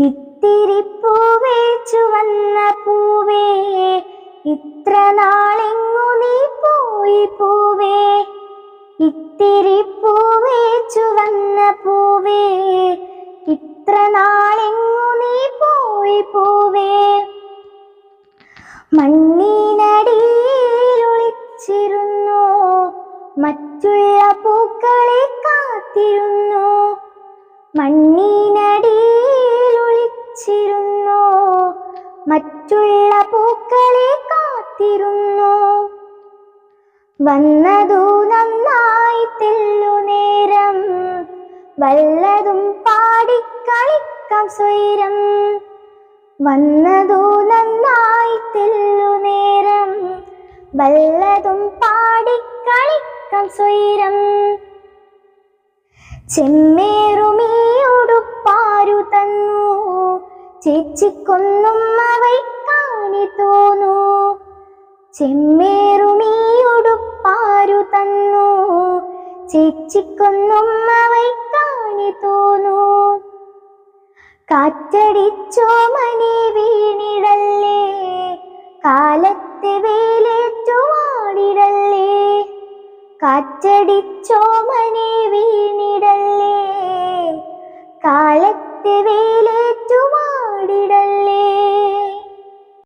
ഇത്തിരി പൂവേ ചുവന്ന പൂവേ ഇത്ര നാളെങ്ങു നീ പോയി പൂവേ? ഇത്തിരി പൂവേ ചുവന്ന പൂവേ ഇത്ര നാളെങ്ങു നീ പോയി പൂവേ? മണ്ണിനടിയിൽ ഒളിച്ചിരുന്നു മറ്റുള്ള പൂക്കളെ കാത്തിരുന്നു. മണ്ണിനടിയിൽ മറ്റുള്ള പൂക്കളെ കാത്തിരുന്നു. വന്നതു നന്നായി തെല്ലു നേരം വല്ലതും പാടിക്കളിക്കാം സ്വൈരം. വന്നതു നന്നായി തെല്ലു നേരം വല്ലതും പാടിക്കളിക്കാം സ്വൈരം. ചെമ്മേറുമീ ചേച്ചിക്കൊന്നും അവയ്ക്കാനി തോന്നു. ചെമ്മേറുമീ ഉടുപ്പാരു തന്നു. ചേച്ചിക്കൊന്നും അവയ്ക്കാനി തോന്നു. കാറ്റടിച്ചോ മനി വീണിടല്ലേ. കാലത്തെ വേലേറ്റുവാടിടല്ലേ കാറ്റടിച്ചോ മനി വീണിടല്ലേ. കാലത്തെ വേലേ